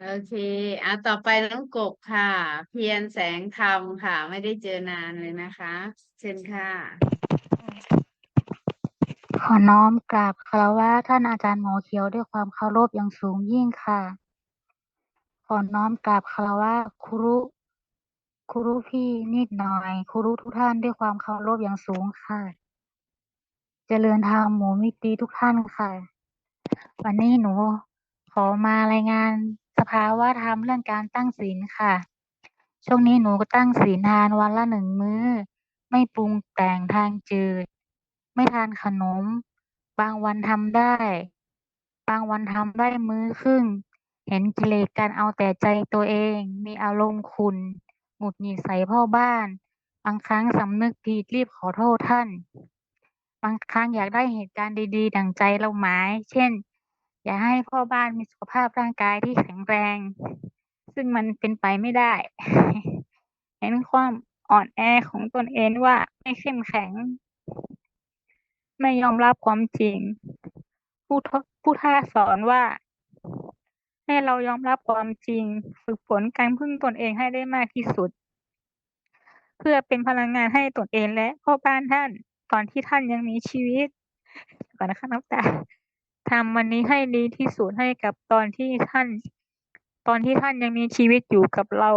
โอเค อะ ต่อไปน้องกบค่ะ เพียรแสงธรรมค่ะ ไม่ได้เจอนานเลยนะคะ เชิญค่ะ ขอน้อมกราบคารวะท่านอาจารย์หมอเขียวด้วยความเคารพอย่างสูงยิ่งค่ะ ขอน้อมกราบคารวะครูครูพี่นิดหน่อยครูทุกท่านด้วยความเคารพอย่างสูงค่ะ เจริญธรรมหมู่มิตรีทุกท่านค่ะ วันนี้หนูขอมารายงาน ภาวะธรรมเรื่องการตั้งศีลค่ะ ช่วงนี้หนูก็ตั้งศีลทานวันละหนึ่งมื้อ ไม่ปรุงแต่งทางจืด ไม่ทานขนม บางวันทำได้ บางวันทำได้มื้อครึ่ง เห็นกิเลสการเอาแต่ใจตัวเอง มีอารมณ์ขุนหงุดหงิดใส่พ่อบ้าน บางครั้งสำนึกผิดรีบขอโทษท่าน บางครั้งอยากได้เหตุการณ์ดีๆ ดั่งใจเราหมาย เช่น อยากให้พ่อบ้านมีสุขภาพร่างกายที่แข็งแรง ซึ่งมันเป็นไปไม่ได้ เห็นความอ่อนแอของตนเองว่าไม่เข้มแข็ง ไม่ยอมรับความจริง ผู้ทผู้ท่าสอนว่า ให้เรายอมรับความจริง ฝึกฝนการพึ่งตนเองให้ได้มากที่สุด เพื่อเป็นพลังงานให้ตนเองและพ่อบ้านท่าน ตอนที่ท่านยังมีชีวิตก่อนนะคะน้ำตา ทำวันนี้ให้ดีที่สุดให้กับตอนที่ท่าน ตอนที่ท่านยังมีชีวิตอยู่กับเรา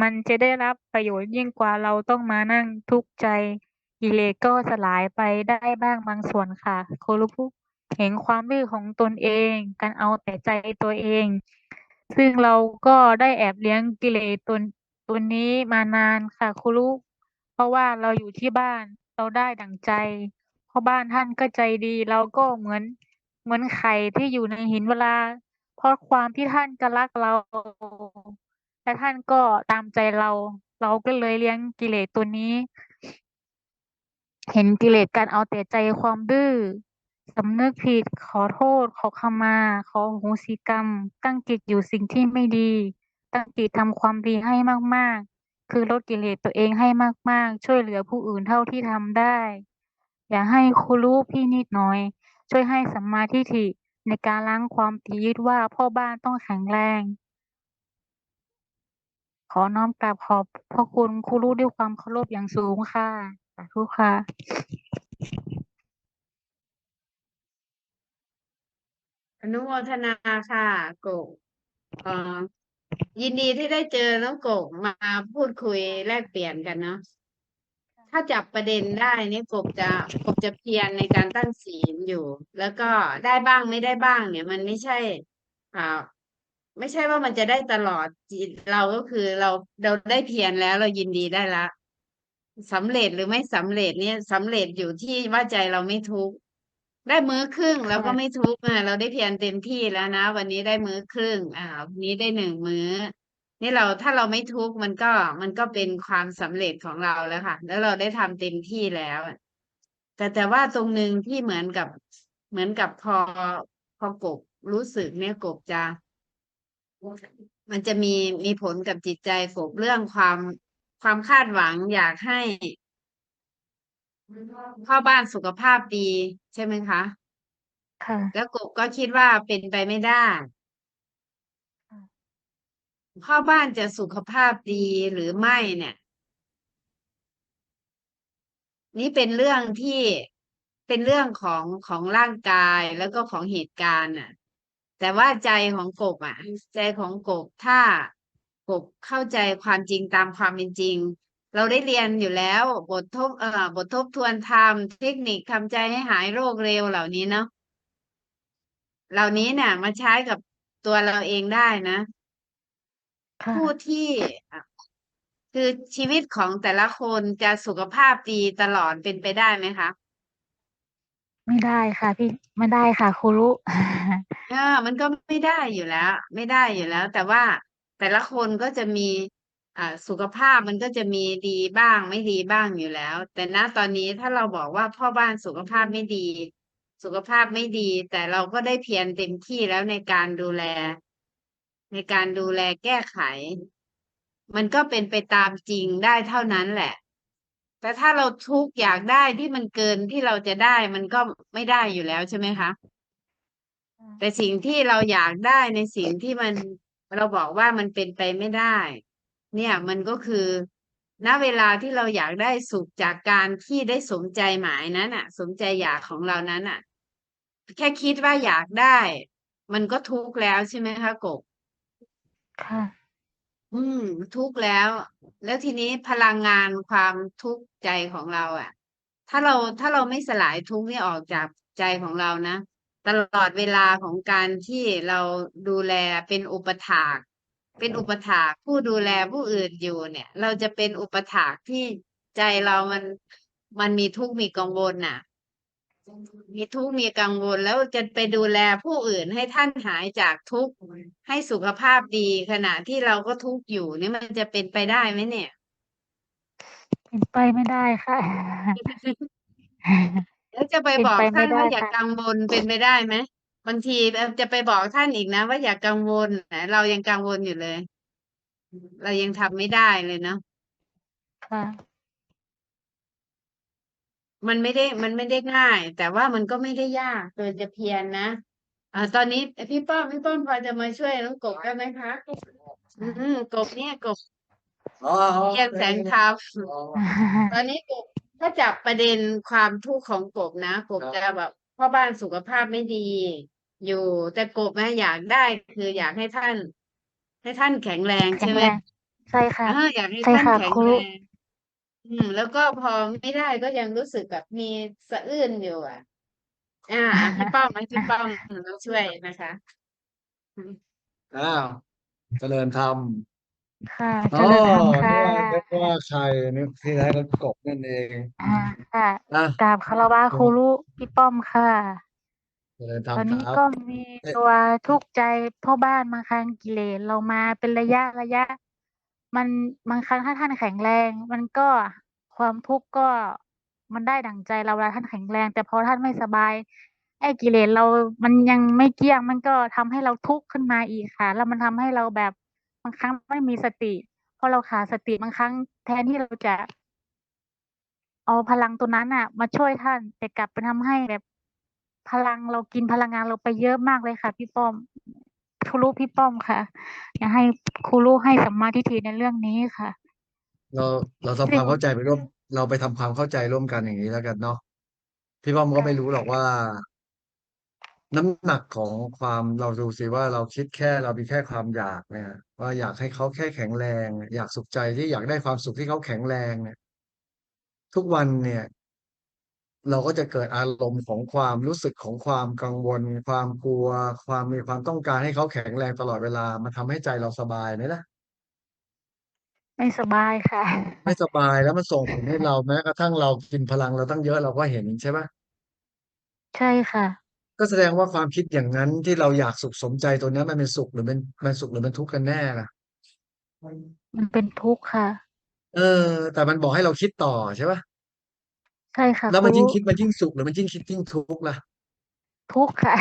มันจะได้รับประโยชน์ยิ่งกว่าเราต้องมานั่งทุกข์ใจกิเลสก็สลายไปได้บ้างบางส่วนค่ะ โครุพุเห็นความดื้อของตนเองการเอาแต่ใจตัวเอง ซึ่งเราก็ได้แอบเลี้ยงกิเลสตนตัวนี้มานานค่ะครูรุเพราะว่าเราอยู่ที่บ้านเราได้ดั่งใจ พ่อบ้านท่านก็ใจดีเราก็เหมือนเหมือนไข่ที่อยู่ในหินเวลา เพราะความที่ท่านก็รักเราและท่านก็ตามใจเรา เราก็เลยเลี้ยงกิเลสตัวนี้ เห็นกิเลสการเอาแต่ใจความดื้อสำนึกผิดขอโทษ ขอขมา ขออโหสิกรรม ตั้งจิตอยู่สิ่งที่ไม่ดี ตั้งจิตทำความดีให้มากๆ คือลดกิเลสตัวเองให้มากๆ ช่วยเหลือผู้อื่นเท่าที่ทำได้ อย่าให้ครูรู้พี่นิดหน่อย ช่วยให้สัมมาทิฏฐิในการล้างความตียึดว่าพ่อบ้านต้องแข็งแรง ขอน้อมกราบขอบพระคุณครูรู้ด้วยความเคารพอย่างสูงค่ะสาธุค่ะอนุโมทนาค่ะกบยินดีที่ได้เจอน้องกบมาพูดคุยแลกเปลี่ยนกันเนาะ ถ้าจับประเด็นได้เนี่ยกบจะกบจะเพียรในการตั้งศีลอยู่ แล้วก็ได้บ้างไม่ได้บ้าง เนี่ย มันไม่ใช่อ่าไม่ใช่ว่ามันจะได้ตลอดจิตเราก็คือเราเราได้เพียรแล้วเรายินดีได้ละสำเร็จหรือไม่สำเร็จเนี่ยสำเร็จอยู่ที่ว่าใจเราไม่ทุกข์ได้มื้อครึ่งเราก็ไม่ทุกข์อะเราได้เพียรเต็มที่แล้วนะ วันนี้ได้มื้อครึ่งอ่าวันนี้ได้หนึ่งมื้อ นี่เราถ้าเราไม่ทุกข์มันก็มันก็เป็นความสำเร็จของเราแล้วค่ะ แล้วเราได้ทำเต็มที่แล้ว แต่แต่ว่าตรงหนึ่งที่เหมือนกับเหมือนกับพอพอกบรู้สึกเนี่ยกบจะมันจะมีมีผลกับจิตใจกบเรื่องความความคาดหวังอยากให้พ่อบ้านสุขภาพดีใช่ไหมคะ ค่ะ แล้วกบก็คิดว่าเป็นไปไม่ได้ พ่อบ้านจะสุขภาพดีหรือไม่เนี่ย นี่เป็นเรื่องที่เป็นเรื่องของของร่างกายแล้วก็ของเหตุการณ์น่ะ แต่ว่าใจของกบอะ ใจของกบถ้ากบเข้าใจความจริงตามความเป็นจริง เราได้เรียนอยู่แล้ว บททบเอ่อบททบทวนธรรมเทคนิคทำใจให้หายโรคเร็วเหล่านี้เนาะเหล่านี้เนี่ยมาใช้กับตัวเราเองได้นะ ค่ะ ผู้ที่อะคือชีวิตของแต่ละคนจะสุขภาพดีตลอดเป็นไปได้ไหมคะ ไม่ได้ค่ะพี่ ไม่ได้ค่ะครูรู้เออมันก็ไม่ได้อยู่แล้ว ไม่ได้อยู่แล้ว แต่ว่าแต่ละคนก็จะมีอ่าสุขภาพมันก็จะมีดีบ้างไม่ดีบ้างอยู่แล้ว แต่ณตอนนี้ถ้าเราบอกว่าพ่อบ้านสุขภาพไม่ดี สุขภาพไม่ดี แต่เราก็ได้เพียรเต็มที่แล้วในการดูแล ในการดูแลแก้ไข มันก็เป็นไปตามจริงได้เท่านั้นแหละ แต่ถ้าเราทุกข์อยากได้ที่มันเกินที่เราจะได้มันก็ไม่ได้อยู่แล้วใช่ไหมคะแต่สิ่งที่เราอยากได้ในสิ่งที่มันเราบอกว่ามันเป็นไปไม่ได้ เนี่ยมันก็คือณเวลาที่เราอยากได้สุขจากการที่ได้สมใจหมายนั้นอะ สมใจอยากของเรานั้นอะ แค่คิดว่าอยากได้ มันก็ทุกข์แล้วใช่ไหมคะกบ ค่ะ อืม ทุกข์แล้ว แล้วทีนี้พลังงานความทุกข์ใจของเรา อะ ถ้าเราถ้าเราไม่สลายทุกข์นี่ออกจากใจของเรานะ ตลอดเวลาของการที่เราดูแลเป็นอุปถากเป็นอุปถากผู้ดูแลผู้อื่นอยู่เนี่ย เราจะเป็นอุปถากที่ใจเรามันมันมีทุกข์มีกังวลน่ะ มีทุกข์มีกังวลแล้วจะไปดูแลผู้อื่นให้ท่านหายจากทุกข์ให้สุขภาพดีขณะที่เราก็ทุกข์อยู่นี่มันจะเป็นไปได้ไหมเนี่ยเป็นไปไม่ได้ค่ะ แล้วจะไปเป็นบอกไปท่านไม่ได้ว่าอย่าค่ะ กังวลเป็นไปได้ไหมบางทีจะไปบอกท่านอีกนะ ว่าอย่ากังวลนะเรายังกังวลอยู่เลย เรายังทำไม่ได้เลยเนาะ ค่ะ มันไม่ได้มันไม่ได้ง่าย แต่ว่ามันก็ไม่ได้ยากเกินจะเพียรนะอ่าตอนนี้พี่ป้อมพี่ป้อมพอจะมาช่วยน้องกบได้ไหมคะอืมกบเนี่ยกบอ๋อเพียรแสงธรรมตอนนี้กบถ้าจับประเด็นความทุกข์ของกบนะกบจะแบบพ่อบ้านสุขภาพไม่ดี อยู่แต่กบนะอยากได้คืออยากให้ท่าน ให้ท่านแข็งแรงแข็ใช่งไหมแรงใช่ค่ะเอออยากให้ใช่ท่านค่ะแข็งครูแรง อืม แล้วก็พอไม่ได้ก็ยังรู้สึกแบบมีสะอื้นอยู่อะ อ่าอะพี่ป้อมให้พี่ป้อมเราช่วยนะคะอ้าวเจริญธรรมค่ะอ๋เจอริญธรรมค่ะนึกว่าใครนึกที่แท้ก็กบนั่นเองอ่าค่ะอะกราบคารวะครูรุพี่ป้อมค่ะ เจริญธรรมตอนนี้ครับ ก็มีเอ๊ะ ตัวทุกข์ใจพ่อบ้านบางครั้งกิเลสเรามาเป็นระยะระยะ มันบางครั้งถ้าท่านแข็งแรง มันก็ความทุกข์ก็มันได้ดั่งใจเราเวลาท่านแข็งแรง แต่พอท่านไม่สบายไอ้กิเลสเรา มันยังไม่เกี้ยง มันก็ทำให้เราทุกข์ขึ้นมาอีกค่ะ แล้วมันทำให้เราแบบบางครั้งไม่มีสติพอเราขาดสติบางครั้งแทนที่เราจะ เอาพลังตัวนั้นอะ มาช่วยท่าน แต่กลับไปทำให้แบบพลังเรากินพลังงานเราไปเยอะมากเลยค่ะพี่ป้อม ครูรู้พี่ป้อมค่ะ อยากให้ครูรู้ให้สัมมาทิฏฐิในเรื่องนี้ค่ะ เราเราทำความเข้าใจไปร่วม เราไปทำความเข้าใจร่วมกันอย่างนี้แล้วกันเนาะพี่ป้อมก็ไม่รู้หรอกว่า น้ำหนักของความเราดูสิว่าเราคิดแค่เรามีแค่ความอยากเนี่ย ว่าอยากให้เขาแค่แข็งแรง อยากสุขใจที่อยากได้ความสุขที่เขาแข็งแรงเนี่ย ทุกวันเนี่ย เราก็จะเกิดอารมณ์ของความรู้สึกของความกังวล ความกลัว ความมีความต้องการให้เขาแข็งแรงตลอดเวลามันทำให้ใจเราสบายไหมล่ะ ไม่สบายค่ะ ไม่สบายแล้วมันส่งผลให้เราแม้กระทั่งเรากินพลังเราตั้งเยอะเราก็เห็นใช่ไหมใช่ค่ะ ก็แสดงว่าความคิดอย่างนั้นที่เราอยากสุขสมใจตัวนั้นมันเป็นสุขหรือเป็นมันสุขหรือเป็นทุกข์กันแน่ล่ะ มันเป็นทุกข์ค่ะ เออ แต่มันบอกให้เราคิดต่อใช่ปะ ใช่ค่ะแล้วคมันรูยิ่งรู้คิดมันยิ่งสุขหรือมันยิ่งคิดยิ่งทุกข์ล่ะทุกข์ค่ะ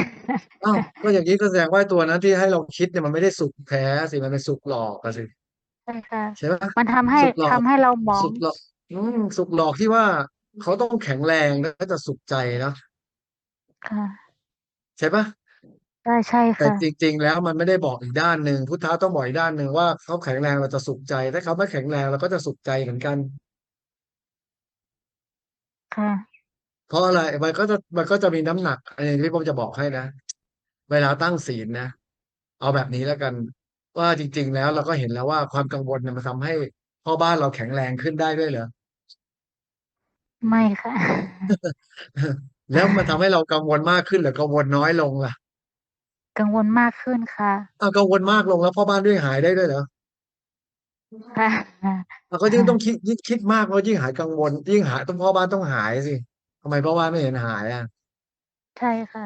อ้าวก็อย่างนี้ก็แสดงว่าตัวนั้นที่ให้เราคิดเนี่ยมันไม่ได้สุขแท้สิมันเป็นสุขหลอกอะสิใช่ค่ะใช่ปะมันทำให้สุขหลอกทำให้เรามองสุขหลอกอืมสุขหลอกที่ว่าเขาต้องแข็งแรงแล้วก็จะสุขใจเนาะค่ะ ใช่ปะใช่ใช่แต่ค่ะจริง ๆ แล้วมันไม่ได้บอกอีกด้านหนึ่งพุทธะต้องบอกอีกด้านหนึ่งว่าเขาแข็งแรงเราจะสุขใจ ถ้าเขาไม่แข็งแรงเราก็จะสุขใจเหมือนกัน ค่ะ เพราะอะไร มันก็จะมันก็จะมีน้ำหนักอันนี้ที่ผมจะบอกให้นะ เวลาตั้งศีลนะ เอาแบบนี้แล้วกัน ว่าจริง ๆ แล้วเราก็เห็นแล้วว่าความกังวลเนี่ยมันทำให้พ่อบ้านเราแข็งแรงขึ้นได้ด้วยเหรอ ไม่ค่ะ แล้วมันทำให้เรากังวลมากขึ้นหรือกังวลน้อยลงล่ะกังวลมากขึ้นค่ะ อ้าวกังวลมากลงแล้วพ่อบ้านด้วยหายได้ด้วยเหรอ ค่ะเราก็ยิ่งต้องคิดยิ่งคิดมากเรายิ่งหายกังวล ยิ่งหายต้องพ่อบ้านต้องหายสิทำไมพ่อบ้านไม่เห็นหายอะใช่ค่ะ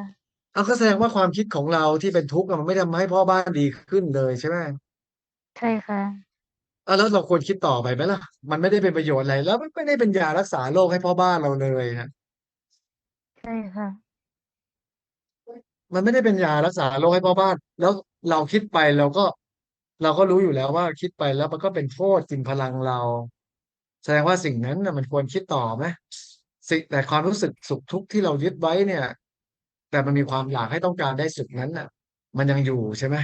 เอาก็แสดงว่าความคิดของเราที่เป็นทุกข์อะมันไม่ทำให้พ่อบ้านดีขึ้นเลยใช่ไหมใช่ค่ะ เอาแล้วเราควรคิดต่อไปไหมล่ะ มันไม่ได้เป็นประโยชน์อะไร แล้วมันไม่ได้เป็นยารักษาโรคให้พ่อบ้านเราเลยนะใช่ค่ะ มันไม่ได้เป็นยารักษาโรคให้พ่อบ้าน แล้วเราคิดไปเราก็ เราก็รู้อยู่แล้วว่าคิดไปแล้วมันก็เป็นโทษกินพลังเรา แสดงว่าสิ่งนั้นน่ะมันควรคิดต่อไหมสิ่งแต่ความรู้สึกสุขทุกข์ที่เรายึดไว้เนี่ย แต่มันมีความอยากให้ต้องการได้สุขนั้นน่ะ มันยังอยู่ใช่ไหม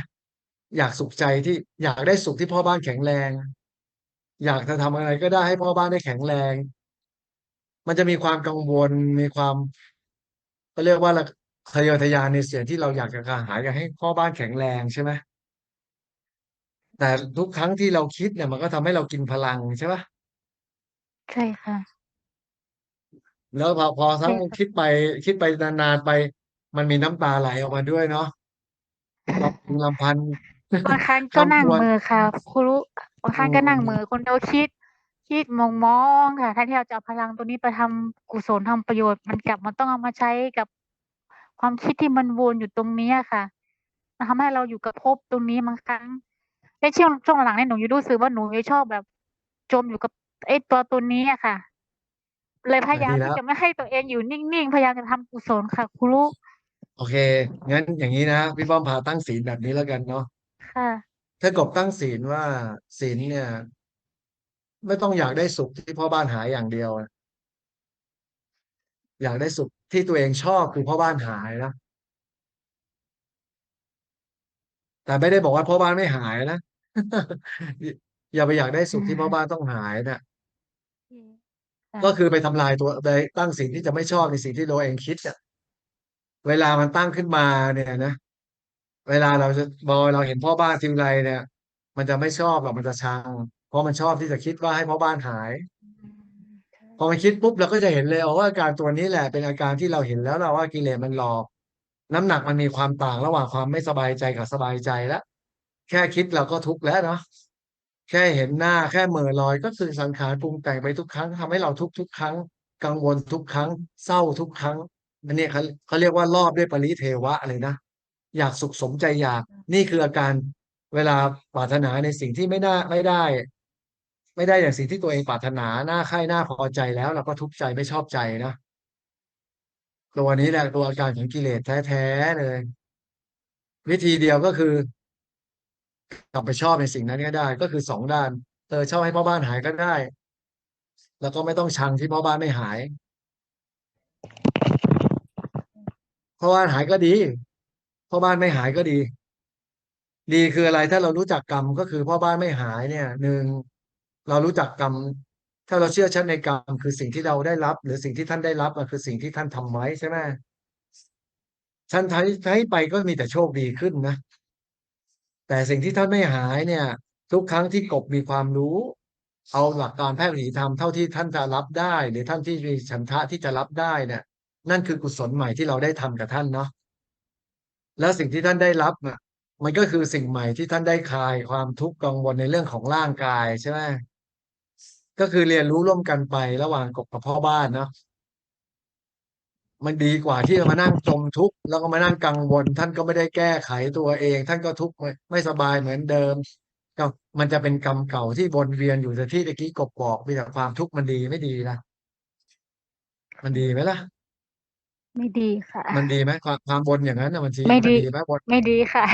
อยากสุขใจที่อยากได้สุขที่พ่อบ้านแข็งแรง อยากจะทำอะไรก็ได้ให้พ่อบ้านได้แข็งแรง มันจะมีความกังวลมีความก็เรียกว่าละทะเยอทะยานในเสียงที่เราอยากจะกระหายอยากให้พ่อบ้านแข็งแรงใช่ไหม แต่ทุกครั้งที่เราคิดเนี่ยมันก็ทำให้เรากินพลังใช่ปะใช่ค่ะ แล้วพอ พอทั้งใช่ค่ะ คิดไป คิดไปนาน ๆ ไป มันมีน้ำตาไหลออกมาด้วยเนาะ ลำพึงลำพัน บางครั้งก็นั่งคำควรมือค่ะครูรู้บางครั้งก็นั่งมือคนเดียวคิด คิดมองมอง ๆ ค่ะ แทนที่เราจะเอาพลังตัวนี้ไปทำกุศล ทำประโยชน์ มันกลับมันต้องเอามาใช้กับความคิดที่มันวนอยู่ตรงเนี้ยค่ะ มันทำให้เราอยู่กับภพตรงนี้บางครั้ง ในช่วงช่วงหลังๆเนี่ยหนูอยู่รู้สึกว่าหนูยังชอบแบบ จมอยู่กับไอ้ตัวตัวนี้อะค่ะ เลยพยายามดีแล้วที่จะไม่ให้ตัวเองอยู่นิ่งๆ พยายามจะทำกุศลค่ะครูรู้โอเค งั้นอย่างนี้นะพี่ป้อมพาตั้งศีลแบบนี้แล้วกันเนาะค่ะ ถ้ากบตั้งศีลว่าศีลเนี่ย ไม่ต้องอยากได้สุขที่พ่อบ้านหายอย่างเดียวนะอยากได้สุขที่ตัวเองชอบคือพ่อบ้านหายนะแต่ไม่ได้บอกว่าพ่อบ้านไม่หายนะ อย่าไปอยากได้สุขที่พ่อบ้านต้องหายนะค่ะก็คือไปทำลายตัวไปตั้งสิ่งที่จะไม่ชอบในสิ่งที่เราเองคิดอะเวลามันตั้งขึ้นมาเนี่ยนะเวลาเราจะบอเราเห็นพ่อบ้านทีไรเนี่ย มันจะไม่ชอบหรอกมันจะชังเพราะมันชอบที่จะคิดว่าให้พ่อบ้านหาย พอมันคิดปุ๊บเราก็จะเห็นเลยอ๋อว่าอาการตัวนี้แหละเป็นอาการที่เราเห็นแล้วเราว่ากิเลสมันหลอก น้ำหนักมันมีความต่างระหว่างความไม่สบายใจกับสบายใจแล้ว แค่คิดเราก็ทุกข์แล้วเนาะแค่เห็นหน้าแค่เหม่อลอย ก็คือสังขารปรุงแต่งไปทุกครั้งทำให้เราทุกทุกครั้ง กังวลทุกครั้ง เศร้าทุกครั้งอันนี้เขาเขาเรียกว่ารอบด้วยปริเทวะเลยนะอยากสุขสมใจอยาก นี่คืออาการเวลาปรารถนาในสิ่งที่ไม่ได้ไม่ได้ ไม่ได้อย่างสิ่งที่ตัวเองปรารถนาหน้าใคร่หน้าพอใจแล้ว เราก็ทุกข์ใจไม่ชอบใจนะตัวนี้แหละตัวอาการของกิเลสแท้ๆเลย วิธีเดียวก็คือ กลับไปชอบในสิ่งนั้นก็ได้ ก็คือสองด้านเออชอบให้พ่อบ้านหายก็ได้ แล้วก็ไม่ต้องชังที่พ่อบ้านไม่หายพ่อบ้านหายก็ดีพ่อบ้านไม่หายก็ดี ดีคืออะไรถ้าเรารู้จักกรรมก็คือพ่อบ้านไม่หายเนี่ยหนึ่งเรารู้จักกรรม ถ้าเราเชื่อชัดในกรรมคือสิ่งที่เราได้รับ หรือสิ่งที่ท่านได้รับคือสิ่งที่ท่านทำไว้ใช่ไหมท่านให้ให้ไปก็มีแต่โชคดีขึ้นนะ แต่สิ่งที่ท่านไม่หายเนี่ย ทุกครั้งที่กบมีความรู้ เอาหลักการแพทย์วิถีธรรมเท่าที่ท่านจะรับได้ หรือท่านที่มีฉันทะที่จะรับได้เนี่ยนั่นคือกุศลใหม่ที่เราได้ทำกับท่านเนาะแล้วสิ่งที่ท่านได้รับอะมันก็คือสิ่งใหม่ที่ท่านได้คลายความทุกข์กังวลในเรื่องของร่างกายใช่ไหมก็คือเรียนรู้ร่วมกันไประหว่างกบกับพ่อบ้านเนาะ มันดีกว่าที่จะมานั่งจมทุกข์แล้วก็มานั่งกังวล ท่านก็ไม่ได้แก้ไขตัวเอง ท่านก็ทุกข์ไม่ไม่สบายเหมือนเดิม ก็มันจะเป็นกรรมเก่าที่วนเวียนอยู่แต่ที่ตะกี้กบบอกมีแต่ความทุกข์มันดีไม่ดีนะมันดีไหมล่ะ ไม่ดีค่ะ มันดีไหมความความบนอย่างนั้นนะมันดีไม่มันดีดีไหมบนไม่ดีค่ะ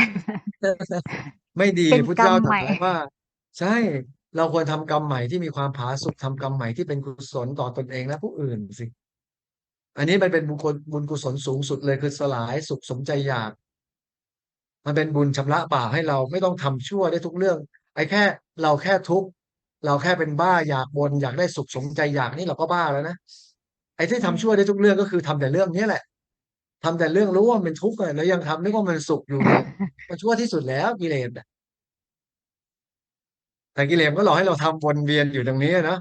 ไม่ดีเป็นพุทธกรรมเจ้าตรัใหม่สไว้ว่า ใช่เราควรทำกรรมใหม่ที่มีความผาสุกทำกรรมใหม่ที่เป็นกุศลต่อตนเองและผู้อื่นสิ อันนี้มันเป็นบุญกุบุญกุศลสูงสุดเลยคือสลายสุขสมใจอยาก มันเป็นบุญชำระบาปให้เราไม่ต้องทำชั่วได้ทุกเรื่อง ไอ้แค่เราแค่ทุกข์เราแค่เป็นบ้าอยากบนอยากได้สุขสมใจอยากนี่เราก็บ้าแล้วนะไอ้ที่ทำชั่วได้ทุกเรื่องก็คือทำแต่เรื่องนี้แหละทำแต่เรื่องรู้ว่ามันเป็นทุกข์อะแล้วยังทำนึกว่ามันสุขอยู่เนี่ยมันชั่วที่สุดแล้วกิเลสอะแต่กิเลสก็หลอกให้เราทำวนเวียนอยู่ตรงนี้นะ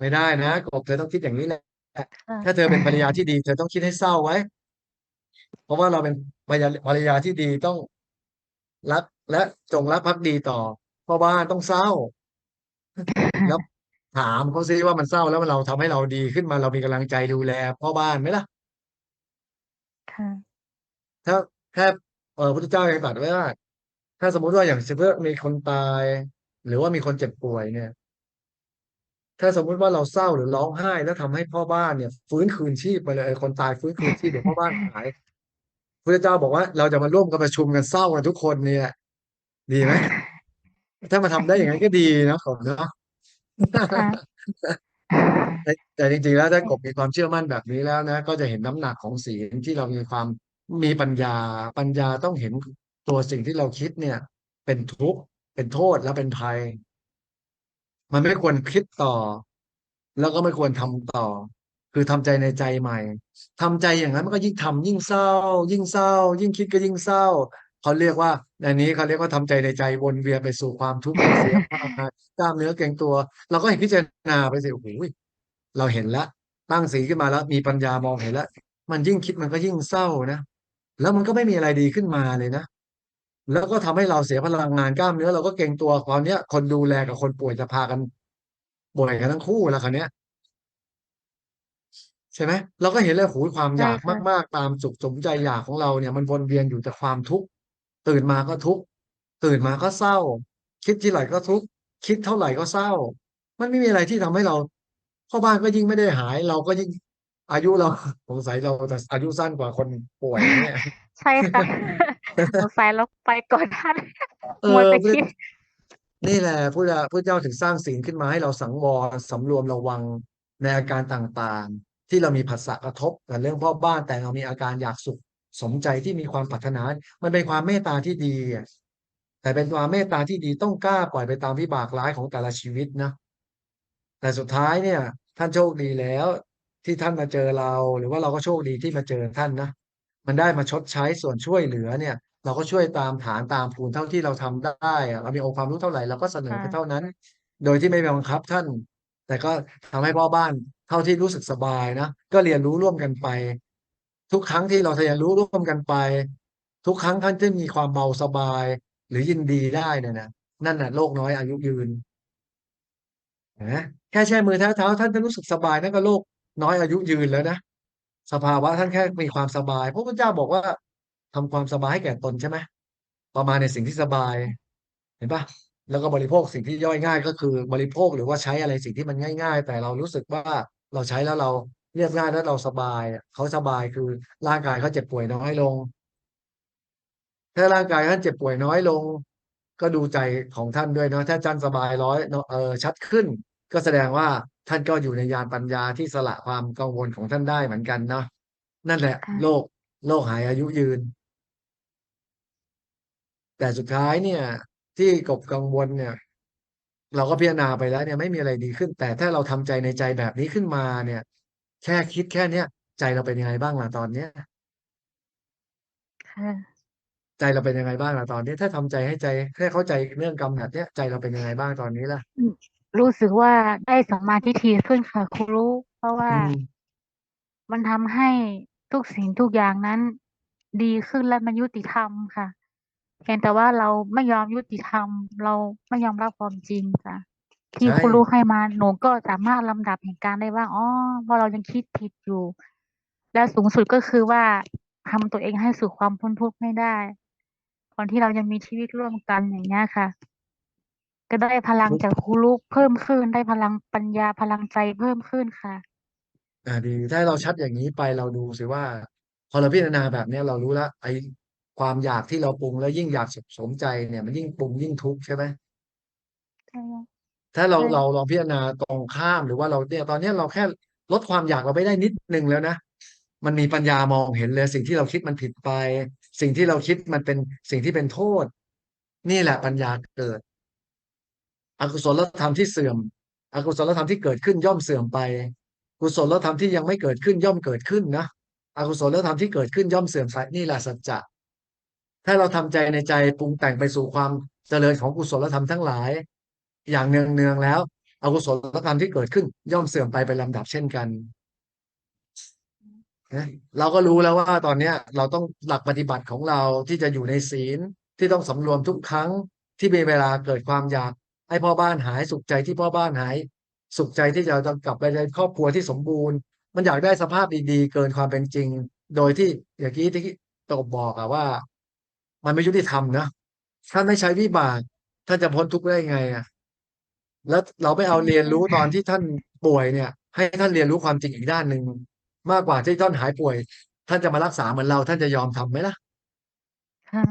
ไม่ได้นะกบเธอต้องคิดอย่างนี้แหละ ค่ะ ถ้าเธอเป็นภรรยาที่ดี เธอต้องคิดให้เศร้าไว้ เพราะว่าเราเป็นภรรยาภรรยาที่ดีต้องรักและจงรักภักดีต่อพ่อบ้านต้องเศร้า แล้วถามเขาซิว่ามันเศร้าแล้วเราทำให้เราดีขึ้นมาเรามีกำลังใจดูแลพ่อบ้านไหมล่ะ ค่ะ ถ้าแค่เออพระพุทธเจ้ายังตรัสไว้ว่า ถ้าสมมุติว่าอย่างสมมติว่ามีคนตาย หรือว่ามีคนเจ็บป่วยเนี่ย ถ้าสมมุติว่าเราเศร้าหรือร้องไห้ แล้วทำให้พ่อบ้านเนี่ย ฟื้นคืนชีพไปเลยเออคนตายฟื้นคืนชีพเดี๋ยวพ่อบ้านหายพระเจ้าบอกว่าเราจะมาร่วมกันประชุมกันเศร้ากันทุกคนเนี่ยดีไหมถ้ามาทำได้อย่างนั้นก็ดีนะผมเนาะค่ะแต่แต่จริงๆแล้วถ้ากบมีความเชื่อมั่นแบบนี้แล้วนะ ก็จะเห็นน้ำหนักของศีลที่เรามีความมีปัญญา ปัญญาต้องเห็นตัวสิ่งที่เราคิดเนี่ย เป็นทุกข์เป็นโทษและเป็นภัย มันไม่ควรคิดต่อ แล้วก็ไม่ควรทำต่อ คือทำใจในใจใหม่ทำใจอย่างนั้นมันก็ยิ่งทำยิ่งเศร้า ยิ่งเศร้า ยิ่งคิดก็ยิ่งเศร้าเขาเรียกว่าในนี้เขาเรียกว่าทำใจในใจวนเวียนไปสู่ความทุกข์เสียกมายกล้ามเนื้อเกรงตัว เราก็เห็นพิจารณาไปสิโอ้โหเราเห็นแล้วตั้งสีขึ้นมาแล้วมีปัญญามองเห็นแล้วมันยิ่งคิดมันก็ยิ่งเศร้านะแล้วมันก็ไม่มีอะไรดีขึ้นมาเลยนะ แล้วก็ทำให้เราเสียพลังงานกล้ามเนื้อเราก็เกร็งตัวคราวเนี้ยคนดูแลกับคนป่วยจะพากันป่วยกันทั้งคู่แล้วคราวเนี้ยใช่ไหมเราก็เห็นเลยโหยความอใช่ยากค่ะมาก ๆ ตามสุขสมใจอยากของเราเนี่ย มันวนเวียนอยู่แต่ความทุกข์ตื่นมาก็ทุกข์ตื่นมาก็เศร้า คิดทีไรก็ทุกข์คิดเท่าไหร่ก็เศร้า มันไม่มีอะไรที่ทำให้เราพ่อบ้านก็ยิ่งไม่ได้หาย เราก็ยิ่งอายุเราสงสัยเราจะอายุสั้นกว่าคนป่วยนะเนี่ยใช่ค่ะ สงสัยเราไปก่อนท่านเอมัวอแต่พระคิด นี่แหละพระพระเจ้าถึงสร้างศีลขึ้นมาให้เราสังวรสำรวมระวังในอาการต่างๆ ที่เรามีผัสสะกระทบกับเรื่องพ่อบ้านแต่เรามีอาการอยากสุขสมใจที่มีความปรารถนา มันเป็นความเมตตาที่ดีอะแต่เป็นความเมตตาที่ดีต้องกล้าปล่อยไปตามวิบากร้ายของแต่ละชีวิตนะ แต่สุดท้ายเนี่ย ท่านโชคดีแล้ว ที่ท่านมาเจอเรา หรือว่าเราก็โชคดีที่มาเจอท่านนะ มันได้มาชดใช้ส่วนช่วยเหลือเนี่ย เราก็ช่วยตามฐานตามภูนเท่าที่เราทำได้อะเรามีองค์ความรู้เท่าไหร่เราก็เสนอไปค่ะเท่านั้น โดยที่ไม่ไปบังคับท่าน แต่ก็ทำให้พ่อบ้านเท่าที่รู้สึกสบายนะก็เรียนรู้ร่วมกันไป ทุกครั้งที่เราเรียนรู้ร่วมกันไป ทุกครั้งท่านที่มีความเบาสบาย หรือยินดีได้เนี่ยนะนั่นน่ะโลกน้อยอายุยืนนะแค่แช่มือแท้เท้าท่านจะรู้สึกสบายนั่นก็โลกน้อยอายุยืนแล้วนะ สภาวะท่านแค่มีความสบายพระพุทธเจ้าบอกว่าทำความสบายให้แก่ตนใช่ไหมประมาณในสิ่งที่สบาย เห็นปะแล้วก็บริโภคสิ่งที่ย่อยง่าย ก็คือบริโภคหรือว่าใช้อะไรสิ่งที่มันง่าย ๆ แต่เรารู้สึกว่าเราใช้แล้วเราเรียบง่ายแล้วเราสบายเขาสบายคือร่างกายเขาเจ็บป่วยน้อยลง ถ้าร่างกายท่านเจ็บป่วยน้อยลง ก็ดูใจของท่านด้วยเนาะถ้าท่านสบายร้อยเนาะเออชัดขึ้น ก็แสดงว่า ท่านก็อยู่ในญาณปัญญาที่สละความกังวลของท่านได้เหมือนกันเนาะนั่นแหละ ค่ะ โลกโลกหายอายุยืน แต่สุดท้ายเนี่ย ที่กบกังวลเนี่ย เราก็พิจารณาไปแล้วเนี่ยไม่มีอะไรดีขึ้น แต่ถ้าเราทำใจในใจแบบนี้ขึ้นมาเนี่ย แค่คิดแค่เนี้ยใจเราเป็นยังไงบ้างล่ะตอนเนี้ย ค่ะ ใจเราเป็นยังไงบ้างล่ะตอนนี้ ถ้าทำใจให้ใจแค่เข้าใจเรื่องกรรมแบบเนี้ยใจเราเป็นยังไงบ้างตอนนี้ล่ะ รู้สึกว่าได้สัมมาทิฏฐิขึ้นค่ะครูรู้ เพราะว่ามมันทำให้ทุกสิ่งทุกอย่างนั้น ดีขึ้นและมันยุติธรรมค่ะเพียงแต่ว่าเราไม่ยอมยุติธรรม เราไม่ยอมรับความจริงค่ะ ที่ครูรู้ให้มาหนูก็สามารถลำดับเหตุการณ์ได้ว่าอ๋อว่าเรายังคิดผิดอยู่ และสูงสุดก็คือว่าทำตัวเองให้สู่ความพ้นทุกข์ให้ได้ก่อนที่เราจะมีชีวิตร่วมกันอย่างเงี้ย ค่ะก็ได้พลังจากครูรู้เพิ่มขึ้น ได้พลังปัญญาพลังใจเพิ่มขึ้นค่ะ อ่าดีถ้าเราชัดอย่างนี้ไปเราดูสิว่า พอเราพิจารณาแบบเนี้ยเรารู้แล้วไอ้ความอยากที่เราปรุงแล้วยิ่งอยากสมใจเนี่ยมันยิ่งปรุงยิ่งทุกข์ใช่ไหมใช่ไหมถ้าเราใช่เราลองพิจารณาตรงข้ามหรือว่าเราเนี่ยตอนเนี้ยเราแค่ลดความอยากเราไปได้นิดนึงแล้วนะมันมีปัญญามองเห็นเลยสิ่งที่เราคิดมันผิดไป สิ่งที่เราคิดมันเป็นสิ่งที่เป็นโทษ นี่แหละปัญญาเกิด อกุศลธรรมที่เสื่อม อกุศลธรรมที่เกิดขึ้นย่อมเสื่อมไป กุศลธรรมที่ยังไม่เกิดขึ้นย่อมเกิดขึ้นนะอกุศลธรรมที่เกิดขึ้นย่อมเสื่อมไปนี่แหละสัจจะถ้าเราทำใจในใจปรุงแต่งไปสู่ความเจริญของกุศลธรรมทั้งหลาย อย่างเนืองเนืองๆแล้วอกุศลธรรมที่เกิดขึ้น ย่อมเสื่อมไปเป็นลำดับเช่นกันนะเราก็รู้แล้วว่าตอนเนี้ย เราต้องหลักปฏิบัติของเราที่จะอยู่ในศีลที่ต้องสำรวมทุกครั้งที่มีเวลาเกิดความอยาก ให้พ่อบ้านหายสุขใจที่พ่อบ้านหาย สุขใจที่จะต้องกลับไปในครอบครัวที่สมบูรณ์ มันอยากได้สภาพดีๆ เกินความเป็นจริง โดยที่อย่างที่ที่ตบบอกอะว่า มันไม่ยุติธรรมนะถ้าไม่ใช้วิบากท่านจะพ้นทุกข์ได้ไงอะแล้วเราไม่เอาเรียนรู้ตอนที่ท่านป่วยเนี่ย ให้ท่านเรียนรู้ความจริงอีกด้านหนึ่งมากกว่าที่ท่านหายป่วย ท่านจะมารักษาเหมือนเรา ท่านจะยอมทำไหมล่ะค่ะ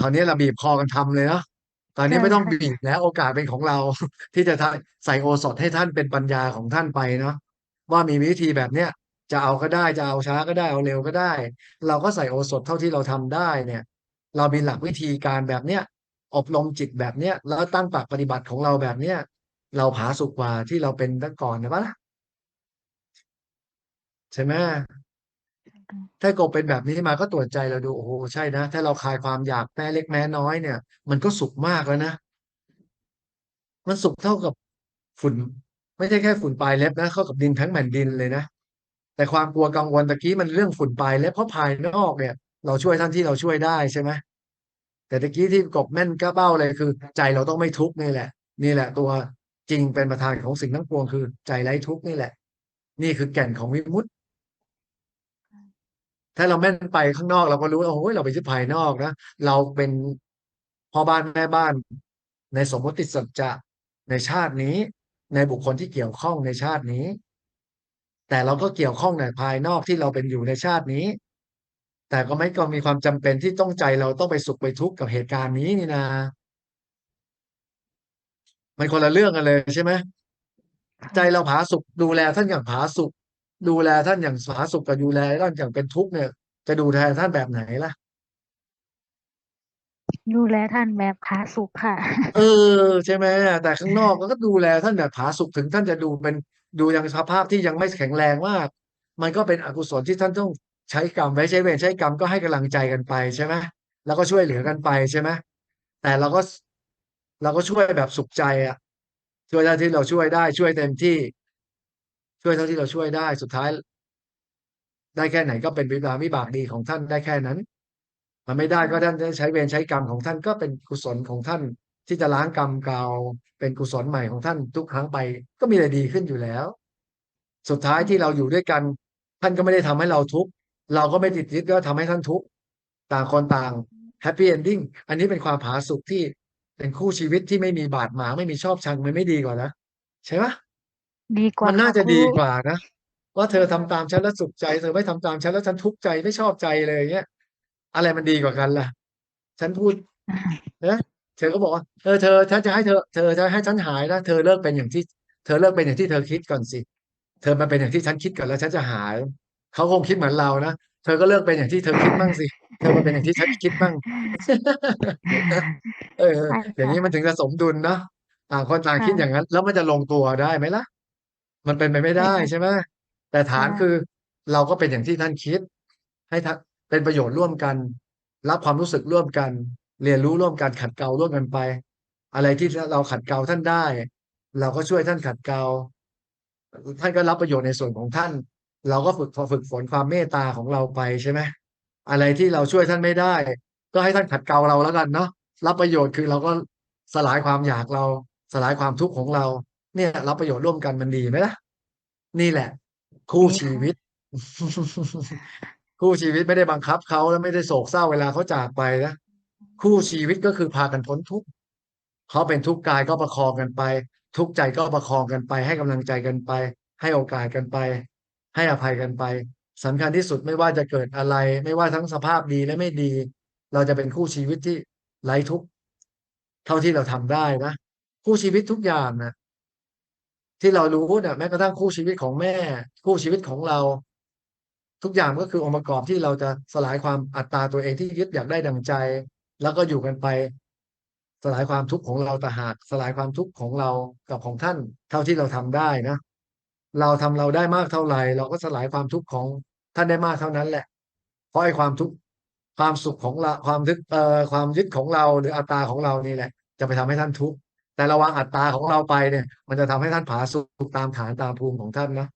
คราวนี้เราบีบคอกันทำเลยเนาะ ตอนนี้ใช่ไม่ต้องค่ะบีบแล้วโอกาสเป็นของเรา ที่จะใส่โอสถให้ท่านเป็นปัญญาของท่านไปเนาะว่ามีวิธีแบบเนี้ยจะเอาก็ได้จะเอาช้าก็ได้เอาเร็วก็ได้ เราก็ใส่โอสถเท่าที่เราทำได้เนี่ย เรามีหลักวิธีการแบบเนี้ยอบรมจิตแบบเนี้ยแล้วตั้งปากปฏิบัติของเราแบบเนี้ยเราผาสุกกว่าที่เราเป็นตั้งก่อนนะปะล่ะใช่ไหม ถ้ากบเป็นแบบนี้มาก็ตรวจใจเราดูโอ้โหใช่นะ ถ้าเราคลายความอยากแม้เล็กแม้น้อยเนี่ย มันก็สุขมากแล้วนะ มันสุขเท่ากับฝุ่น ไม่ใช่แค่ฝุ่นปลายเล็บนะเข้ากับดินทั้งแผ่นดินเลยนะแต่ความกลัวกังวลตะกี้มันเรื่องฝุ่นปลายเล็บเพราะภายนอกเนี่ย เราช่วยท่านที่เราช่วยได้ใช่ไหมแต่ตะกี้ที่กบแม่นก้าเป้าเลยคือ ใจเราต้องไม่ทุกข์นี่แหละ นี่แหละ ตัวจริงเป็นประธานของสิ่งทั้งปวงคือ ใจไร้ทุกข์นี่แหละ นี่คือแก่นของวิมุตติ ถ้าเราแม่นไปข้างนอกเราก็รู้ว่าโอ้ยเราไปที่ภายนอกนะเราเป็นพ่อบ้านแม่บ้าน ในสมมติสัจจะในชาตินี้ ในบุคคลที่เกี่ยวข้องในชาตินี้ แต่เราก็เกี่ยวข้องในภายนอกที่เราเป็นอยู่ในชาตินี้ แต่ก็ไม่ก็มีความจำเป็นที่ต้องใจเราต้องไปสุขไปทุกข์กับเหตุการณ์นี้นี่นะมันคนละเรื่องกันเลยใช่ไหมใจเราผาสุกดูแลท่านอย่างผาสุก ดูแลท่านอย่างผาสุกกับดูแลท่านอย่างเป็นทุกข์เนี่ย จะดูแลท่านแบบไหนล่ะ ดูแลท่านแบบผาสุกค่ะ เออ ใช่ไหมแต่ข้างนอกก็ดูแลท่านแบบผาสุกถึงท่านจะดูเป็นดูยังสภาพที่ยังไม่แข็งแรงมาก มันก็เป็นอกุศลที่ท่านต้องใช้กรรมไว้ใช้เวรใช้กรรมก็ให้กำลังใจกันไปใช่ไหมแล้วก็ช่วยเหลือกันไปใช่ไหมแต่เราก็เราก็ช่วยแบบสุขใจอะช่วยเท่าที่เราช่วยได้ช่วยเต็มที่ ช่วยเท่าที่เราช่วยได้สุดท้าย ได้แค่ไหนก็เป็นวิบากวิบากดีของท่านได้แค่นั้น มันไม่ได้ก็ท่านใช้เวรใช้กรรมของท่านก็เป็นกุศลของท่าน ที่จะล้างกรรมเก่าเป็นกุศลใหม่ของท่านทุกครั้งไป ก็มีอะไรดีขึ้นอยู่แล้ว สุดท้ายที่เราอยู่ด้วยกัน ท่านก็ไม่ได้ทำให้เราทุกข์เราก็ไม่ติดยึดก็ทำให้ท่านทุกข์ต่างคนต่างแฮปปี้เอนดิ้งอันนี้เป็นความผาสุกที่เป็นคู่ชีวิตที่ไม่มีบาดหมางไม่มีชอบชังมันไม่ดีกว่านะใช่ไหม ดีกว่ามันน่าค่จะครูดีกว่านะว่าเธอทำตามฉันแล้วสุขใจ เธอไม่ทำตามฉันแล้วฉันทุกข์ใจไม่ชอบใจเลยเงี้ย อะไรมันดีกว่ากันล่ะ ฉันพูดนะเธอก็บอกว่าเออเธอฉันจะให้เธอเธอจะให้ฉันหายนะเธอเลิกเป็นอย่างที่ เธอเลิกเป็นอย่างที่เธอคิดก่อนสิ เธอมาเป็นอย่างที่ฉันคิดก่อนแล้วฉันจะหายเขาคงคิดเหมือนเรานะเธอก็เลิกเป็นอย่างที่เธอคิดบ้างสิ เธอมาเป็นอย่างที่ฉันคิดบ้าง เออ ใช่อย่างค่ะนี้มันถึงจะสมดุลเนาะต่างคนต่างคิดค่ะอย่างนั้น แล้วมันจะลงตัวได้ไหมล่ะ มันเป็นไปไม่ใช่ได้ค่ะใช่ไหมแต่ฐานใช่คือเราก็เป็นอย่างที่ท่านคิด ให้ท่านเป็นประโยชน์ร่วมกัน รับความรู้สึกร่วมกัน เรียนรู้ร่วมกันขัดเกลาร่วมกันไป อะไรที่เราขัดเกลาท่านได้ เราก็ช่วยท่านขัดเกลาท่านก็รับประโยชน์ในส่วนของท่าน เราก็ฝึกฝึกฝนความเมตตาของเราไปใช่ไหมอะไรที่เราช่วยท่านไม่ได้ ก็ให้ท่านขัดเกลาเราแล้วกันเนาะรับประโยชน์คือเราก็สลายความอยากเรา สลายความทุกข์ของเรา เนี่ยรับประโยชน์ร่วมกันมันดีไหมล่ะนี่แหละ คู่ดีชีค่ะวิต คู่ชีวิตไม่ได้บังคับเขาแล้วไม่ได้โศกเศร้าเวลาเขาจากไปนะคู่ชีวิตก็คือพากันพ้นทุกข์เขาเป็นทุกข์กายก็ประคองกันไป ทุกข์ใจก็ประคองกันไป ให้กำลังใจกันไป ให้โอกาสกันไป ให้อภัยกันไปสำคัญที่สุดไม่ว่าจะเกิดอะไร ไม่ว่าทั้งสภาพดีและไม่ดี เราจะเป็นคู่ชีวิตที่ไร้ทุกข์เท่าที่เราทำได้นะคู่ชีวิตทุกอย่างนะ ที่เรารู้เนี่ยแม้กระทั่งคู่ชีวิตของแม่ คู่ชีวิตของเรา ทุกอย่างก็คือองค์ประกอบที่เราจะสลายความอัตตาตัวเองที่ยึดอยากได้ดังใจ แล้วก็อยู่กันไป สลายความทุกข์ของเราต่หากสลายความทุกข์ของเรากับของท่าน เท่าที่เราทำได้นะ เราทำเราได้มากเท่าไหร่ เราก็สลายความทุกข์ของท่านได้มากเท่านั้นแหละ เพราะไอ้ความทุกข์ความสุขของเราความทึกเอ่อความยึดของเราหรืออัตตาของเรานี่แหละ จะไปทำให้ท่านทุกข์ แต่ระวังอัตตาของเราไปเนี่ย มันจะทำให้ท่านผาสุกตามฐานตามภูมิของท่านนะ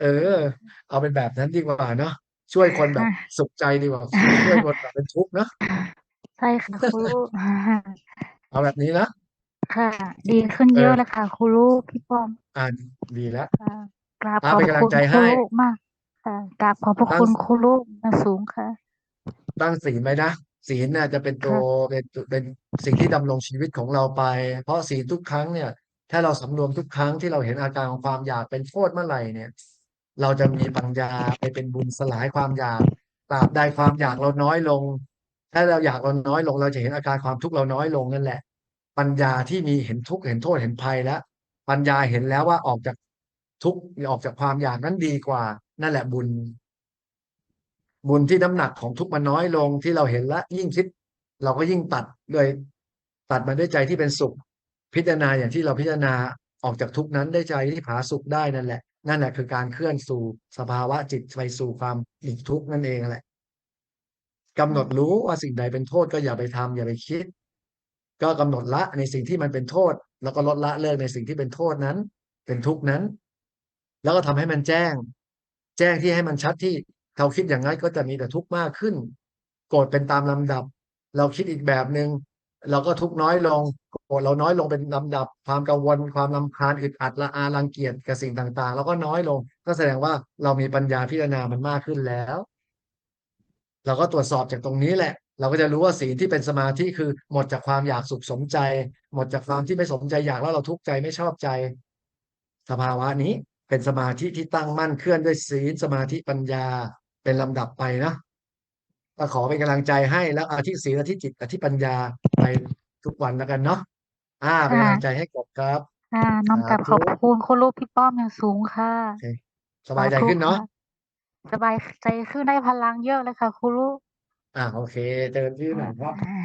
เออ เอาเป็นแบบนั้นดีกว่าเนาะช่วยคนแบบค่ะสุขใจดีกว่าช่วยคนแบบเป็นทุกข์เนาะใช่ค่ะครูเอาแบบนี้นะค่ะ ดีขึ้นเอเยออะเลยค่ะครูลูกพี่ป้อมอ่าดีแล้วค่ะกราบป้าขอบเป็นพระกำลัคุงณใจครูให้ลูกมากค่ะกราบขอบพระตั้งคุณครูลูกอย่างสูงค่ะตั้งศีลไว้นะ ศีลเนี่ยจะเป็นตัวค่ะเป็นเป็นสิ่งที่ดำรงชีวิตของเราไป เพราะศีลทุกครั้งเนี่ย ถ้าเราสำรวมทุกครั้งที่เราเห็นอาการของความอยากเป็นโทษเมื่อไหร่เนี่ย เราจะมีปัญญาไปเป็นบุญสลายความอยากตราบใดความอยากเราน้อยลง ถ้าเราอยากเราน้อยลง เราจะเห็นอาการความทุกข์เราน้อยลงนั่นแหละ ปัญญาที่มีเห็นทุกข์เห็นโทษเห็นภัยแล้ว ปัญญาเห็นแล้วว่าออกจากทุกข์ออกจากความอยากนั้นดีกว่า นั่นแหละบุญ บุญที่น้ำหนักของทุกมันน้อยลงที่เราเห็นละยิ่งคิด เราก็ยิ่งตัดด้วยตัดมันด้วยใจที่เป็นสุข พิจารณาอย่างที่เราพิจารณาออกจากทุกนั้นได้ใจที่ผาสุขได้นั่นแหละ นั่นแหละคือการเคลื่อนสู่สภาวะจิตไปสู่ความหลีกทุกข์นั่นเองแหละกำหนดรู้ว่าสิ่งใดเป็นโทษก็อย่าไปทำอย่าไปคิด ก็กำหนดละในสิ่งที่มันเป็นโทษ แล้วก็ลดละเลิกในสิ่งที่เป็นโทษนั้น เป็นทุกข์นั้น แล้วก็ทำให้มันแจ้ง แจ้งที่ให้มันชัดที่ เราคิดอย่างนั้นก็จะมีแต่ทุกข์มากขึ้น โกรธเป็นตามลำดับ เราคิดอีกแบบหนึ่งเราก็ทุกข์น้อยลงโกรธเราน้อยลงเป็นลำดับ ความกังวลความรำคาญอึดอัดละอารังเกียจกับสิ่งต่างๆ เราก็น้อยลง ก็แสดงว่าเรามีปัญญาพิจารณามันมากขึ้นแล้ว เราก็ตรวจสอบจากตรงนี้แหละ เราก็จะรู้ว่าศีที่เป็นสมาธิคือหมดจากความอยากสุขสมใจ หมดจากความที่ไม่สมใจอยากแล้วเราทุกข์ใจไม่ชอบใจ สภาวะนี้เป็นสมาธิที่ตั้งมั่นเคลื่อนด้วยศีลสมาธิปัญญา เป็นลำดับไปนะก็ขอเป็นกำลังใจให้แล้วอาทิศีลอาทิจิตอาทิปัญญาไปทุกวันแล้วกันเนาะอ่าเป็นกำลังใจให้กบครับ ค่ะน้อมกราบขสาอบธุคุณคุณลูกพี่ป้อมอย่างสูงค่ะโอเคสบายใจขึ้นเนาะ สบายใจขึ้นได้พลังเยอะเลยค่ะคุณลูกอ่าโอเค เจอที่ไหนครับ อ่า